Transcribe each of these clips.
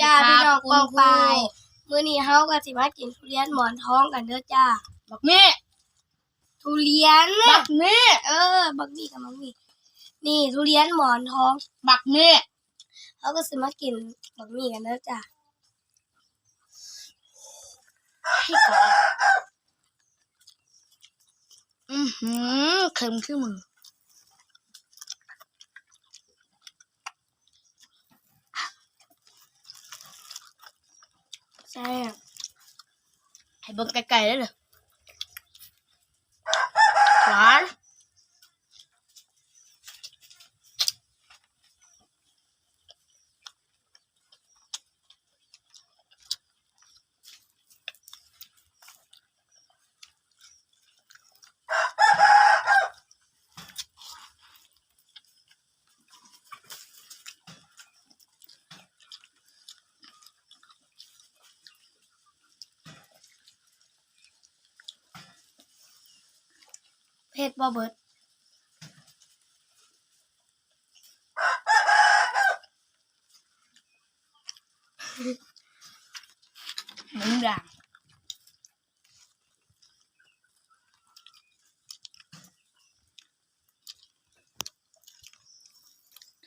จ้าพี่น้องคุณปองครูปายมื้อนี้เฮาก็สิมากินทุเรียนหมอนทองกันเด้อจ้า บักนี่ทุเรียนบักนี่เออ บักนี่กับบักนี่นี่ทุเรียนหมอนทองบักนี่เฮาก็สิมากินบักนี่กันเด้อจ้าให้ก่อนอือหือเค็มขึ้นมือ แซ่บให้เบิ่งไกลๆได้เลยหวาน เผ็ดบ่เบิดหมุนด่าง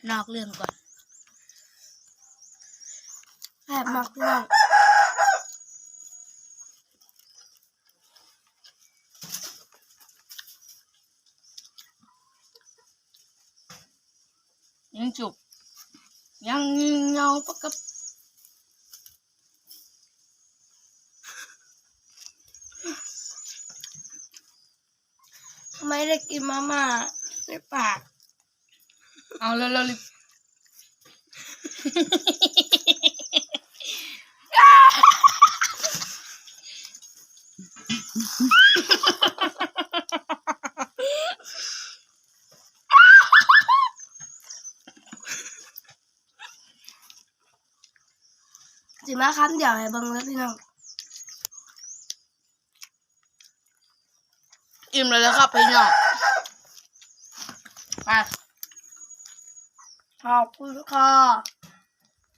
นอกเรื่องก่อนแซ่บมากพี่น้อง ยังจุบยังยิงเงาปะกับทำไมได้กินมาม่าในปาก เอาแล้วเราลิบ สิมาคำเดียวให้เบิ่งแล้วพี่น้องอิ่มเลยแล้วครับพี่น้องไปขอบคุณค่ะ